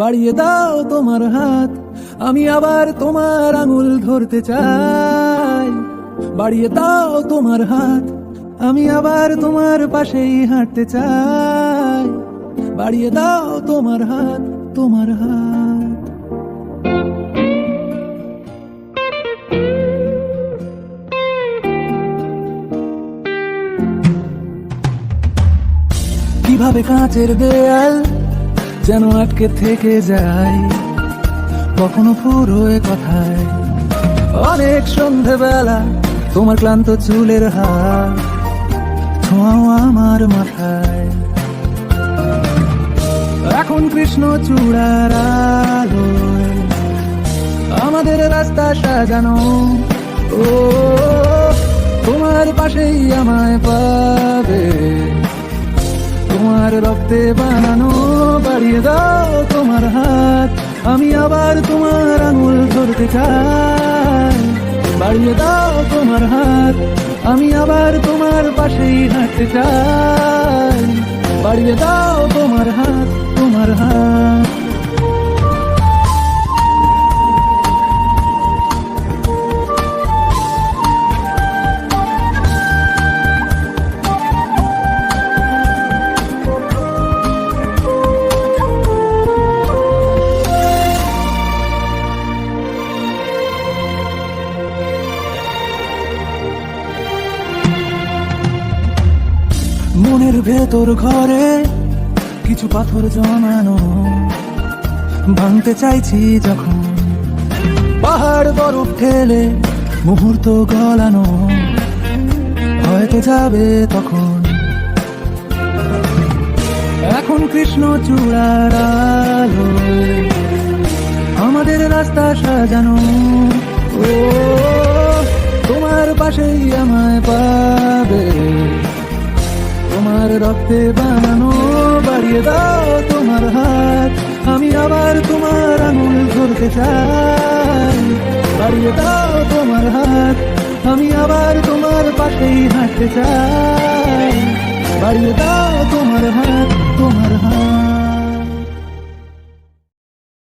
বাড়িয়ে দাও তোমার হাত, আমি আবার তোমার আঙুল ধরতে চাই। বাড়িয়ে দাও তোমার হাত, আমি আবার তোমার পাশেই হাঁটতে চাই। বাড়িয়ে দাও তোমার হাত তোমার হাত। কীভাবে কাঁচের দেয়াল যেন আটকে থেকে যায়, কখনো ফুরোয় কথায়। অনেক সন্ধেবেলা তোমার ক্লান্ত চুলের হাত ছোঁয়াও আমার মাথায়। এখন কৃষ্ণ চূড়ার আমাদের রাস্তা সাজানো। ও, তোমার পাশেই আমায় পাবে। তোমার রক্তে বানানো, বাড়িয়ে দাও তোমার হাত। আমি আবার তোমার আঙুল ধরতে চাই। বাড়িয়ে দাও তোমার হাত। আমি আবার তোমার পাশেই হাঁটতে চাই। বাড়িয়ে দাও তোমার হাত তোমার হাত। মনের ভেতর ঘরে কিছু পাথর জমানো। ভাঙতে চাইছি যখন পাহাড় বরফ ঠেলে মুহূর্ত গলানো। হয়তো যাবে তখন। এখন কৃষ্ণ চূড়ার আলোয় আমাদের রাস্তা সাজানো। ও, তোমার পাশেই আমায় পাবে। তোমার রক্তে বানানো, বাড়িয়ে দাও তোমার হাত। আমি আবার তোমার আঙুল ধরতে চাই। বাড়িয়ে দাও তোমার হাত। আমি আবার তোমার পাশেই হাঁটতে চাই। বাড়িয়ে দাও তোমার হাত তোমার হাত।